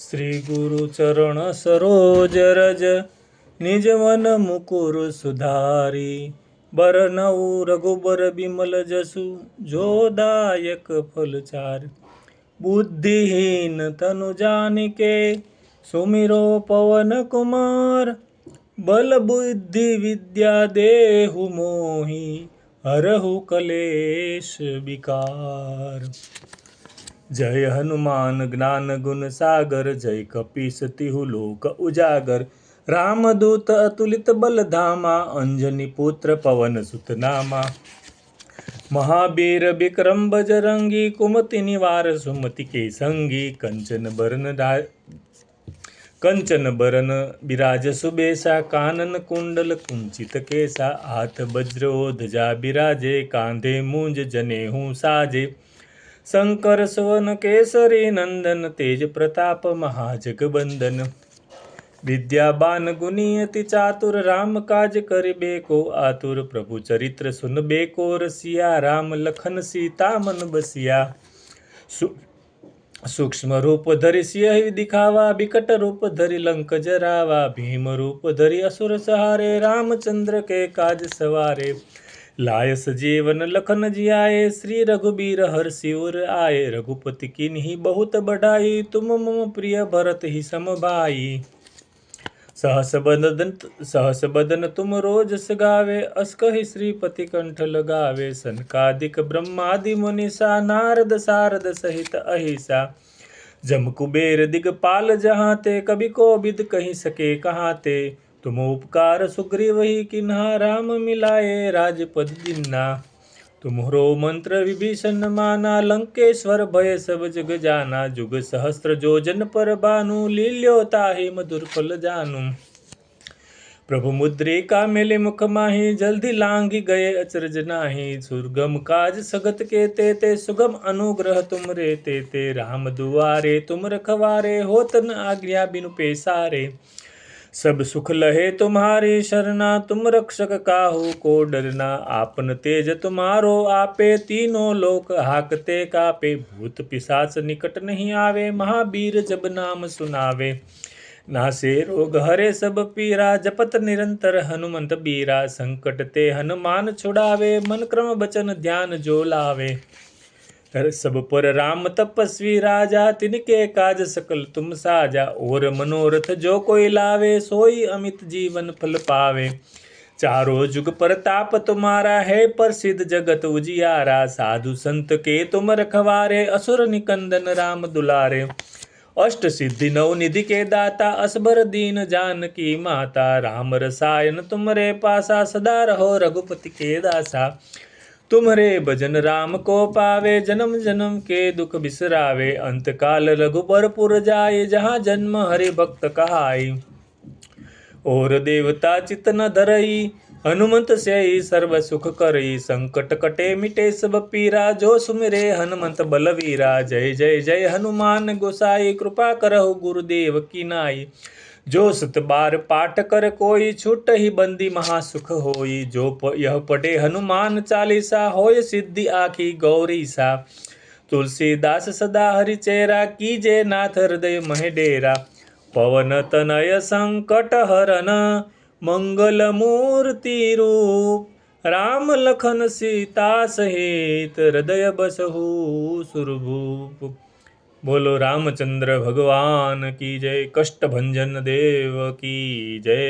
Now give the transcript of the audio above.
श्री गुरु चरण सरोज रज, निज मन मुकुर सुधारी। बर नऊ रघुबर बिमल जसु, जो दायक फलचार बुद्धिहीन तनु जान के सुमिरो पवन कुमार। बल बुद्धि विद्या देहु मोहि हरहु कलेश विकार। जय हनुमान, ज्ञान गुण सागर, जय कपीस तिहु लोक उजागर। रामदूत अतुलित बलधामा अंजनी पुत्र पवन सुतनामा महावीर विक्रम बजरंगी, कुमति निवार सुमति के संगी। कंचन बरन कंचन बरन विराज सुबेसा, कानन कुंडल कुंचित केसा। हाथ बज्रो ध्वजा विराजे, कांधे मूंज जने हूँ साजे। શંકર સ્વન કેસરી નંદન તેજ પ્રતાપ મહાજગબંદન. વિદ્યાબાન ગુનિયતિ ચાતુર રામ કાજ કરી કો આતુર પ્રભુ ચરિત્ર સુન બેકો રસિયા, રામ લખન સીતા મન બસિયા સૂક્ષ્મ રૂપ ધરી સિંહ દિખાવા, બિકટ રૂપ ધરી લંક જરાવા, ભીમ રૂપ ધરી અસુર સહારે, રામચંદ્ર કે કાજ સવારે. लाय सजीवन लखन जियाए, श्री रघुबीर हर सिर आए। रघुपति की बहुत बढ़ाई, तुम मम प्रिय भरत ही समभाई सहस बदन सहस बदन तुम रोज सगावे अस्कहि श्रीपति कंठ लगावे। सनकादिक ब्रह्मादि मुनिषा नारद सारद सहित अहिसा। जम कुबेर दिगपाल जहाँ ते, कभी को विद कहीं सके कहाँ ते। तुम उपकार सुग्रीव ही किन्हा राम मिलाए राजपद दिन्ना तुम्हरो मंत्र विभीषण माना लंकेश्वर भय सब जग जाना। जुग सहस्त्र जोजन पर बानु लील्योता ही मधुर फल जानू। प्रभु मुद्रिका मेले मुख माही, जल्दी लांगी गए अचरज नाही। सुरगम काज सगत के ते ते सुगम अनुग्रह तुम रे ते ते राम दुआरे तुम रखवारे होतन आज्ञा बिनु पेसारे। सब सुख लहे तुम्हारी शरणा, तुम रक्षक काहू को डरना। आपन तेज तुम्हारो आपे, तीनों लोक हाकते कापे। भूत पिशाच निकट नहीं आवे, महावीर जब नाम सुनावे। नासे रोग हरे सब पीरा, जपत निरंतर हनुमंत बीरा। संकट ते हनुमान छुड़ावे मन क्रम बचन ध्यान जो लावे। सब पर राम तपस्वी राजा, तिनके काज सकल तुम साजा। और मनोरथ जो कोई लावे, सोई अमित जीवन फल पावे। चारों जुग परताप तुम्हारा है, प्रसिद्ध जगत उजियारा। साधु संत के तुम रखवारे, असुर निकंदन राम दुलारे। अष्ट सिद्धि नव निधि के दाता, असबर दीन जान की माता। राम रसायन तुमरे पासा, सदा रहो रघुपति के दासा। तुम्हारे भजन राम को पावे, जन्म जन्म के दुख बिसरावे। अंत काल रघुबर पुर जाए, जहाँ जन्म हरे भक्त कहाई और देवता चित न धरई, हनुमंत से ही सर्व सुख करई। संकट कटे मिटे सब पीरा, जो सुमिरे हनुमंत बलवीरा। जय जय जय हनुमान गोसाई, कृपा करहु गुरुदेव की नाई। जो सत बार पाठ कर कोई छूट ही बंदी महासुख होई जो प, यह पढ़े हनुमान चालीसा होय सिद्धि आखी गौरी सा तुलसीदास सदा हरि चेरा कीजे नाथ हृदय मह डेरा। पवन तनय संकट हरन मंगल मूर्ति रूप। राम लखन सीता सहित हृदय बसहु सुरभूप। बोलो रामचंद्र भगवान की जय कष्ट भंजन देव की जय।